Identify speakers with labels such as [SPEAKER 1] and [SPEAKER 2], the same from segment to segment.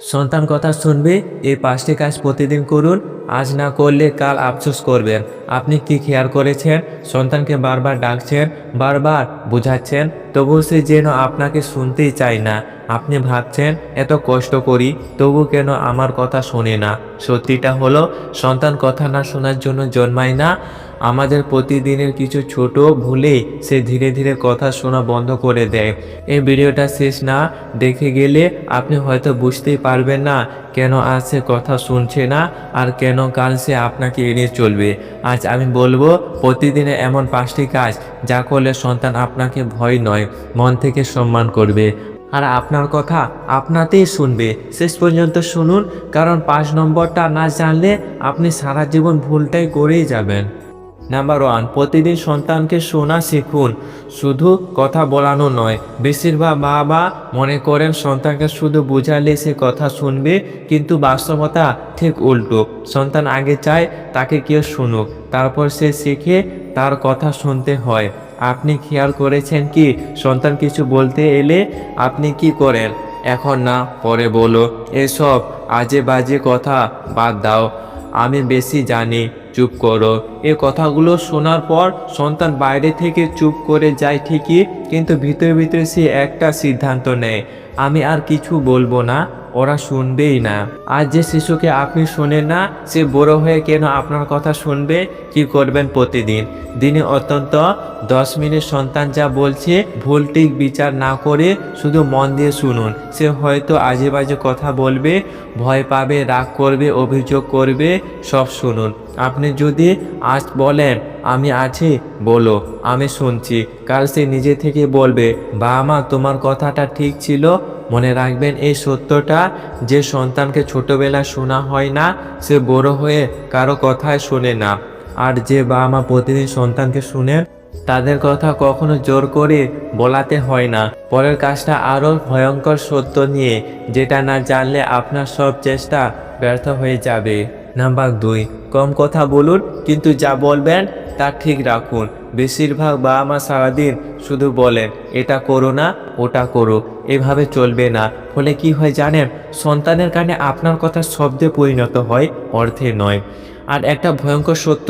[SPEAKER 1] সন্তান কথা শুনবে, এই পাঁচটি কাজ প্রতিদিন করুন, আজ না করলে কাল আফসোস করবেন আপনি কি খেয়াল করেছেন? সন্তানকে বারবার ডাকছেন, বারবার বোঝাচ্ছেন তবুও সে যেন আপনাকে শুনতেই চায় না। আপনি ভাবছেন, এত কষ্ট করি, তবু কেন আমার কথা শোনে না? সত্যিটা হলো, সন্তান কথা না শোনার জন্য জন্মায় না। আমাদের প্রতিদিনের কিছু ছোট ভুলে সে ধীরে ধীরে কথা শোনা বন্ধ করে দেয়। এই ভিডিওটা শেষ না, দেখে গেলে আপনি হয়তো বুঝতেই পারবেন না কেন আজ সে কথা শুনছে না আর কেন কাল সে আপনাকে এড়িয়ে চলবে। আজ আমি বলব, প্রতিদিনে এমন পাঁচটি কাজ যা করলে সন্তান আপনাকে ভয় নয়, মন থেকে সম্মান করবে। আর আপনার কথা আপনাতেই শুনবে। শেষ পর্যন্ত শুনুন, কারণ পাঁচ নম্বরটা না জানলে আপনি সারা জীবন ভুলটাই করেই যাবেন। নাম্বার ওয়ান প্রতিদিন সন্তানকে শোনা শিখুন। শুধু কথা বলানো নয়, বেশিরভাগ বাবা মনে করেন সন্তানকে শুধু বোঝালে সে কথা শুনবে, কিন্তু বাস্তবতা ঠিক উল্টো। সন্তান আগে চায় তাকে কেউ শুনুক, তারপর সে শিখে তার কথা শুনতে হয়। আপনি খেয়াল করেছেন কি? সন্তান কিছু বলতে এলে আপনি কি করেন? এখন না, পরে বলো। এসব আজে বাজে কথা বাদ দাও। আমি বেশি জানি, চুপ করো। এ কথাগুলো শোনার পর সন্তান বাইরে থেকে চুপ করে যায় ঠিকই, কিন্তু ভিতরে ভিতরে সে একটা সিদ্ধান্ত নেয়। আমি আর কিছু বলব না। ওরা শুনবেই না। আর যে শিশুকে আপনি শোনেন না, সে বড় হয়ে কেন আপনার কথা শুনবে? কি করবেন প্রতিদিন? দিনে অত্যন্ত দশ মিনিট সন্তান যা বলছে, ভুল ঠিক বিচার না করে শুধু মন দিয়ে শুনুন। সে হয়তো আজে বাজে কথা বলবে, ভয় পাবে, রাগ করবে, অভিযোগ করবে, সব শুনুন। আপনি যদি আজ বলেন, আমি আছি, বলো, আমি শুনছি। কাল সে নিজে থেকে বলবে, বাবা মা, তোমার কথাটা ঠিক ছিল মনে রাখবেন, এই সত্যটা যে সন্তানকে ছোটবেলায় শোনা হয় না, সে বড় হয়ে কারও কথায় শোনে না। আর যে বাবা মা প্রতিদিন সন্তানকে শুনে, তাদের কথা কখনো জোর করে বলাতে হয় না। পরের কাজটা আরও ভয়ঙ্কর সত্য নিয়ে, যেটা না জানলে আপনার সব চেষ্টা ব্যর্থ হয়ে যাবে। নাম্বার দুই, কম কথা বলুন, কিন্তু যা বলবেন, তা ঠিক রাখুন। বেশিরভাগ বাবা মা সারাদিন শুধু বলেন, এটা করো না ওটা করো এভাবে চলবে না। ফলে কি হয় জানেন? সন্তানের কানে আপনার কথা শব্দে পরিণত হয়, অর্থে নয়। আর একটা ভয়ঙ্কর সত্য,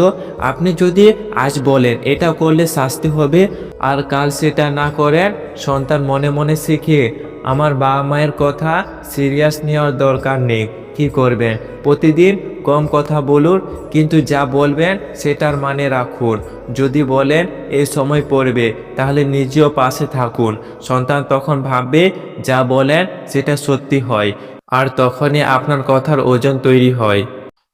[SPEAKER 1] আপনি যদি আজ বলেন, এটা করলে শাস্তি হবে, আর কাল সেটা না করেন, সন্তান মনে মনে শিখে, আমার বাবা মায়ের কথা সিরিয়াস নেওয়ার দরকার নেই, কি করবেন? প্রতিদিন কম কথা বলুন, কিন্তু যা বলবেন সেটার মানে রাখুন। যদি বলেন এই সময় পড়বে, তাহলে নিজেও পাশে থাকুন। সন্তান তখন ভাববে, যা বলেন, সেটা সত্যি হয়। আর তখনই আপনার কথার ওজন তৈরি হয়।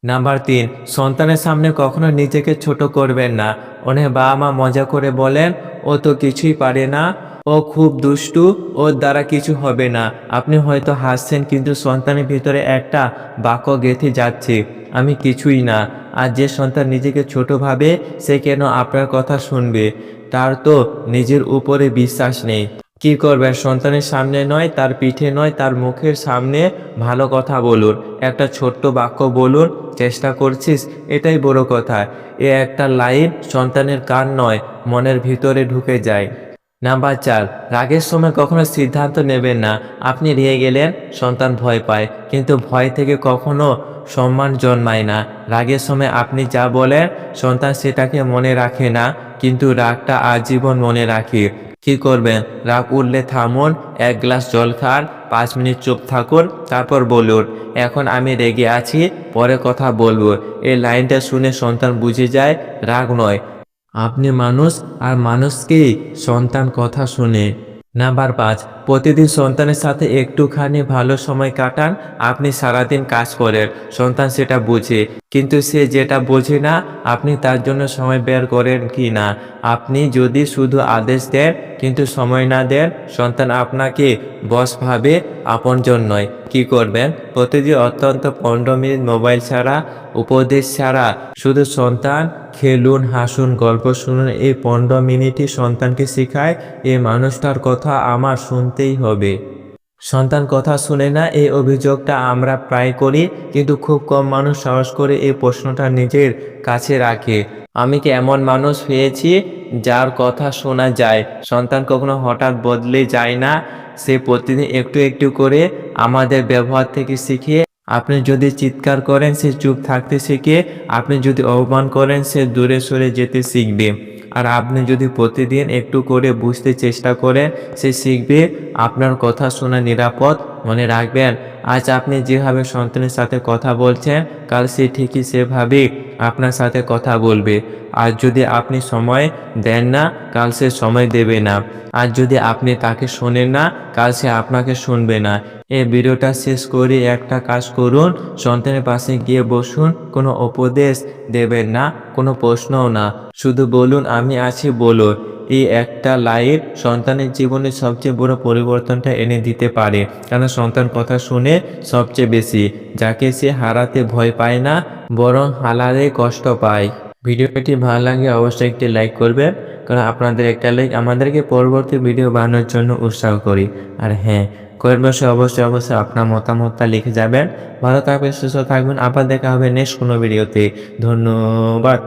[SPEAKER 1] নাম্বার তিন, সন্তানের সামনে কখনো নিজেকে ছোট করবেন না। অনেক বাবা মা মজা করে বলেন, ও তো কিছুই পারে না। ও খুব দুষ্টু। ওর দ্বারা কিছু হবে না। আপনি হয়তো হাসছেন, কিন্তু সন্তানের ভিতরে একটা বাক্য গেঁথে যাচ্ছে। আমি কিছুই না। আর যে সন্তান নিজেকে ছোট ভাবে, সে কেন আপনার কথা শুনবে? তার তো নিজের উপরে বিশ্বাস নেই। কি করবেন সন্তানের সামনে নয়, তার পিঠে নয়, তার মুখের সামনে ভালো কথা বলুন। একটা ছোট্ট বাক্য বলুন, চেষ্টা করছিস? এটাই বড় কথা। এ একটা লাইন সন্তানের কান নয়, মনের ভিতরে ঢুকে যায়। নাম্বার চার, রাগের সময় কখনো সিদ্ধান্ত নেবেন না। আপনি রেগে গেলেন, সন্তান ভয় পায়। কিন্তু ভয় থেকে কখনো সম্মান জন্মায় না। রাগের সময় আপনি যা বলেন, সন্তান সেটাকে মনে রাখে না, কিন্তু রাগটা আজীবন মনে রাখে। কি করবেন? রাগ উঠলে থামুন, এক গ্লাস জল খান, পাঁচ মিনিট চুপ থাকুন, তারপর বলুন, এখন আমি রেগে আছি, পরে কথা বলব। এই লাইনটা শুনে সন্তান বুঝে যায়, রাগ নয়। আপনি মানুষ, আর মানুষকেই সন্তান কথা শুনে। নাম্বার পাঁচ, প্রতিদিন সন্তানের সাথে একটুখানি ভালো সময় কাটান, আপনি সারাদিন কাজ করেন। সন্তান সেটা বুঝে, কিন্তু সে যেটা বোঝে না, আপনি তার জন্য সময় বের করেন কি না। আপনি যদি শুধু আদেশ দেন, কিন্তু সময় না দেন, সন্তান আপনাকে বস ভাবে আপনজন নয়। কি করবেন? প্রতিদিন অত্যন্ত পনেরো মিনিট মোবাইল ছাড়া, উপদেশ ছাড়া শুধু সন্তান খেলুন, হাসুন, গল্প শুনুন, এই পনেরো মিনিটই সন্তানকে শেখায়, এই মানুষটার কথা আমার শুনতেই হবে। সন্তান কথা শুনে না, এই অভিযোগটা আমরা প্রায় করি, কিন্তু খুব কম মানুষ সাহস করে এই প্রশ্নটা নিজের কাছে রাখে। আমি কি এমন মানুষ পেয়েছি যার কথা শোনা যায়? সন্তান কখনো হঠাৎ বদলে যায় না, সে প্রতিদিন একটু একটু করে আমাদের ব্যবহার থেকে শিখে আপনি যদি চিৎকার করেন, সে চুপ থাকতে শিখে। আপনি যদি অপমান করেন, সে দূরে সরে যেতে শিখবে। আর আপনি যদি প্রতিদিন একটু করে বুঝতে চেষ্টা করেন, সে শিখবে। আপনার কথা শোনা নিরাপদ। মনে রাখবেন, আজ আপনি যেভাবে সন্তানের সাথে কথা বলছেন, কাল সে ঠিকই সেভাবেই আপনার সাথে কথা বলবে। আর যদি আপনি সময় দেন না, কাল সে সময় দেবে না। আর যদি আপনি তাকে শোনেন না, কাল সে আপনাকে শুনবে না। এই ভিডিওটা শেষ করে একটা কাজ করুন, সন্তানের পাশে গিয়ে বসুন, কোনো উপদেশ দেবেন না, কোনো প্রশ্নও না। শুধু বলুন, আমি আছি, বলুন। এই একটা লাইট সন্তানের জীবনে সবচেয়ে বড় পরিবর্তনটা এনে দিতে পারে। কারণ সন্তান কথা শুনে সবচেয়ে বেশি, যাকে সে হারাতে ভয় পায় না, বরং হালারে কষ্ট পায়। ভিডিওটি ভালো লাগে অবশ্যই একটি লাইক করবে কারণ আপনাদের একটা লাইক আমাদেরকে পরবর্তী ভিডিও বানানোর জন্য উৎসাহ করি। আর হ্যাঁ কয়েক বছর অবশ্যই অবশ্যই আপনার মতামতটা লিখে যাবেন। ভালো থাকবেন, সুস্থ থাকবেন, আবার দেখা হবে নেক্সট কোনো ভিডিওতে। ধন্যবাদ।